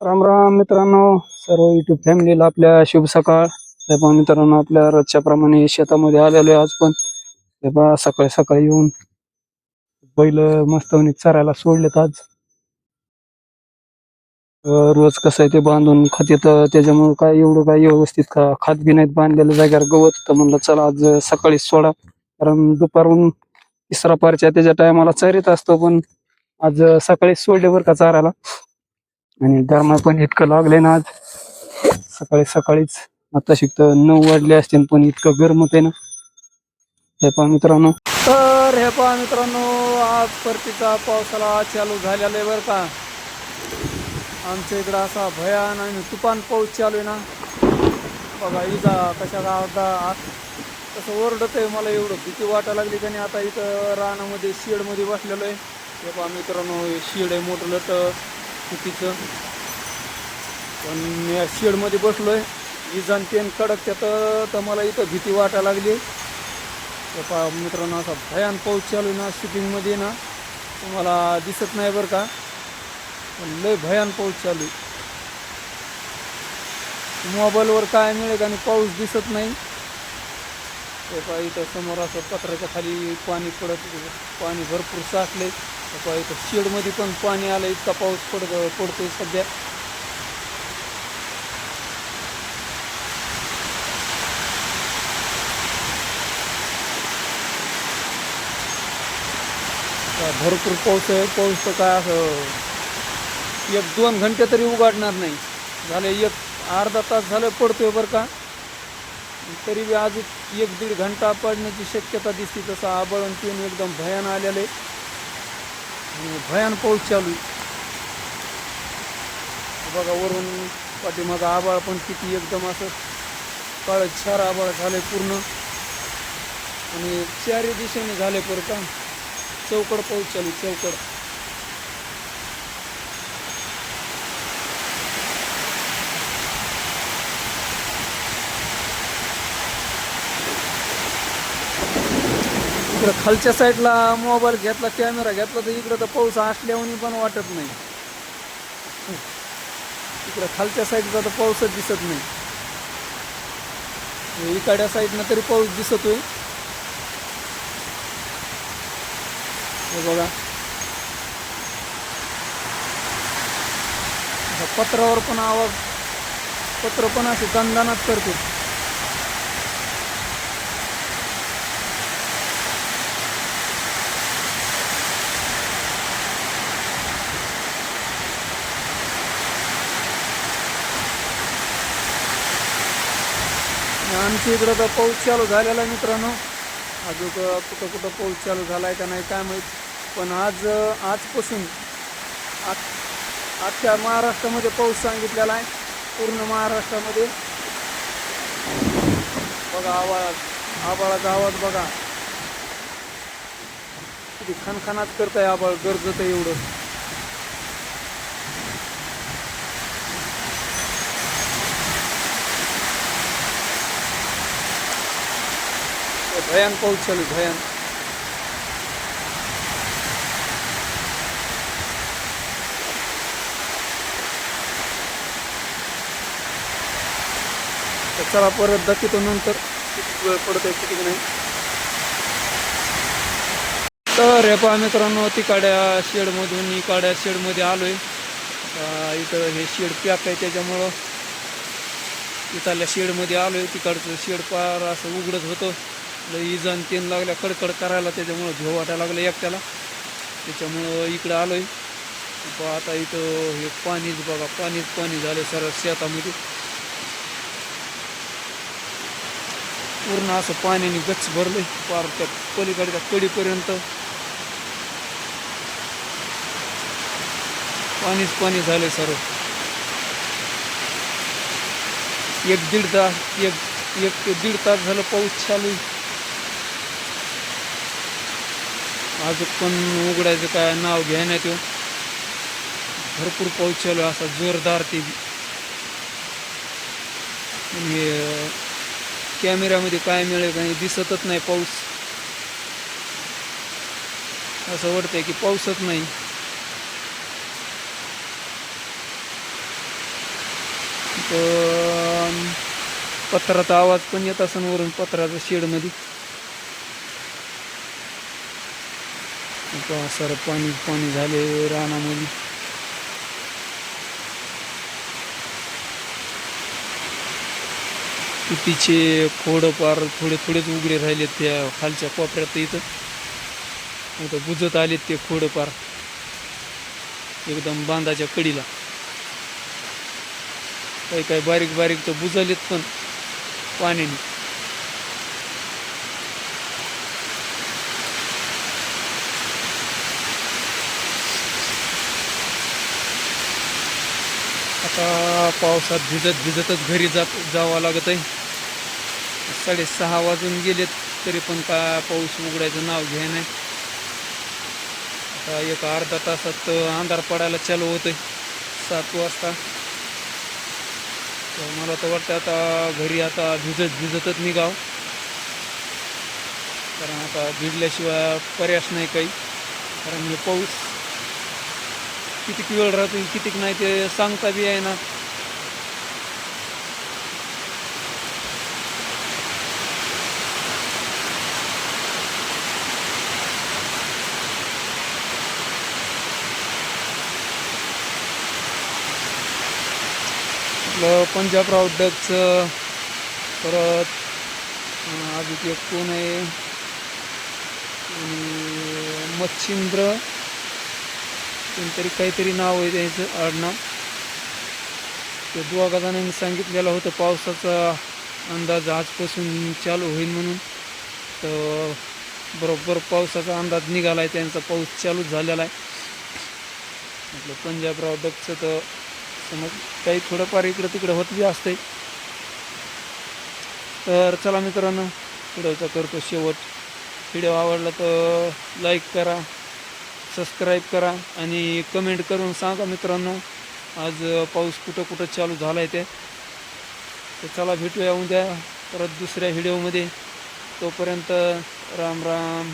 राम राम मित्रांनो सर्व युट्यूब फॅमिलीला आपल्या शुभ सकाळ. हे मित्रांनो आपल्या रोजच्या प्रमाणे शेतामध्ये आलेलो आहे आज पण. हे पहा सकाळी सकाळी येऊन बैल मस्तवणी चरायला सोडलेत आज. अं, रोज कसं आहे ते बांधून खात येतं त्याच्यामुळे काय एवढं काय व्यवस्थित खा खात बी नाहीत बांधलेल्या जाग्यावर गवत तर म्हणलं चला आज सकाळी सोडा. कारण दुपारून तिसरा पारच्या त्याच्या टायमाला चरीत असतो पण आज सकाळी सोडले बरं का चारायला. आणि गरमा पण इतकं लागले ना आज. सकाळी सकाळीच आता शिकत नऊ वाजले असतील पण इतकं गरम होते ना. हे पहा मित्रांनो. तर हे पहा मित्रांनो आज परतीचा पावसाला चालू झालेला आहे बरं का. आमच्या इकडं असा भयान आणि तुफान पाऊस चालू आहे ना. बघा इजा कशा गावात आत कसं ओरडत आहे मला एवढं. भीती वाटायला लागली का नाही? आता इथं रानामध्ये शेडमध्ये बसलेलो आहे. हे पहा मित्रांनो हे शेड आहे मोठं लट चुकीचं पण मी या शेडमध्ये बसलोय. इजान पेन कडक त्यात तर मला इथं भीती वाटायला लागली. हे मित्रांनो असा भयान पाऊस चालू आहे ना शूटिंगमध्ये ना तुम्हाला दिसत नाही बरं का? पण लय भयान पाऊस चालू आहे. मोबाईलवर काय मिळेल आणि पाऊस दिसत नाही. ते पहा इथं समोर असं पत्र्याच्या खाली पाणी पडत पाणी भरपूर साचले हे पहा इथं शेडमध्ये पण पाणी आलं इतका पाऊस पडत पडतोय सध्या. भरपूर पाऊस आहे. पाऊस तर काय असं एक दोन घंटे तरी उघडणार नाही. झाले एक अर्धा तास झालं पडतोय बरं का. तरी बी आज एक दीड घंटा पडण्याची शक्यता दिसते तसं आबळण पिऊन एकदम भयान आलेलं आहे. आणि भयान पाऊस चालू आहे. बघा वरून पाठीमागं आबाळ पण किती एकदम असं काळ छार आबाळ झाले पूर्ण. आणि चारही दिशेने झाले बरं चौकड पाऊस चालू चौकड. इकडं खालच्या साईडला मोबाईल घेतला कॅमेरा घेतला तर इकडं तर पाऊस असल्याहून पण वाटत नाही. इकडं खालच्या साईडचा तर पाऊसच दिसत नाही. इकड्या इकडच्या साईडनं तरी पाऊस दिसतोय. हे बघा. पत्रावर पण आवाज पत्र पण असे दणदणात करते. आमच्या इकडं तर पाऊस चालू झालेला आहे मित्रांनो. अजून कुठं कुठं पाऊस चालू झाला आहे का नाही काय माहीत. पण आज आजपासून आज आजच्या महाराष्ट्रामध्ये पाऊस सांगितलेला आहे. पूर्ण महाराष्ट्रामध्ये. बघा आवाज आबाळाचा आवाज बघा. किती खनखनात करत आहे आबाळ गरजत आहे एवढं. भयान पाऊस चालू भयान. तर चला परत दाखवतो नंतर किती वेळ पडत आहे किती नाही. तर हे पहा मित्रांनो तिकाड्या शेडमधून इकाड्या शेडमध्ये आलोय. आता इथं हे शेड पॅक आहे त्याच्यामुळं इथल्या शेडमध्ये आलोय. तिकडचं शेड पार असं उघडत होतं. इजन तेन लागल्या कडकड करायला त्याच्यामुळं घेऊ वाटायला लागलं एकट्याला. त्याच्यामुळं इकडं आलोय. पहा आता इथं हे पाणीच बघा पाणीच पाणी झालं सर शेतामध्ये. पूर्ण असं पाण्याने गच्च भरलंय. पार त्या पलीकडच्या कडीपर्यंत. पाणीच पाणी झालंय सर्व एक दीड तास एक एक ते दीड तास झालं पाऊस चालू आहे. अजून पण उघडायचं काय नाव घेण्यात येऊ भरपूर पाऊस चालू आहे असा जोरदार ते. कॅमेऱ्यामध्ये काय मिळेल काही दिसतच नाही पाऊस. असं वाटतंय की पाऊसच नाही. तर पत्राचा आवाज पण येत असन वरून पत्राचा शेडमध्ये. इथं सारं पाणी पाणी झाले रानामध्ये. तिचे खोडं पार थोडे थोडेच उघडे राहिलेत त्या खालच्या कोपऱ्यात इथं. आता बुजत आलेत ते खोडं पार. एकदम बांधाच्या कडीला. काही काही बारीक बारीक तर बुजवलेत पण पाण्याने. आता पावसात भिजत भिजतच घरी जात जावं लागत आहे. साडेसहा वाजून गेलेत तरी पण का पाऊस उघडायचं नाव घ्याय नाही. आता एक अर्धा तासात अंधार पडायला चालू होतंय सात वाजता. तर मला तर वाटतं आता घरी आता भिजत भिजतच निघाव. कारण आता भिजल्याशिवाय पर्यास नाही काही. कारण हे पाऊस कितीक वेळ राहतो कितीक नाही ते सांगता बी आहे ना आपलं पंजाबराव डगचं परत अजून एक कोण आहे? आणि मच्छिंद्र. कोणतरी काहीतरी नाव आहे त्याचं आडनाव. ते दोघा जणांनी सांगितलेलं होतं पावसाचा अंदाज आजपासून चालू होईल म्हणून. तर बरोबर पावसाचा अंदाज निघाला आहे त्यांचा पाऊस चालू झालेला आहे. म्हटलं पंजाबराव डगचं तर समज काही थोडंफार इकडं तिकडं होत बी असतंय. तर चला मित्रांनो व्हिडिओचा करतो शेवट. व्हिडिओ आवडला तर लाईक करा सबस्क्राईब करा आणि कमेंट करून सांगा मित्रांनो. आज पाऊस कुठं कुठं चालू झाला आहे ते. तर चला भेटूया उद्या परत दुसऱ्या व्हिडिओमध्ये तोपर्यंत राम राम.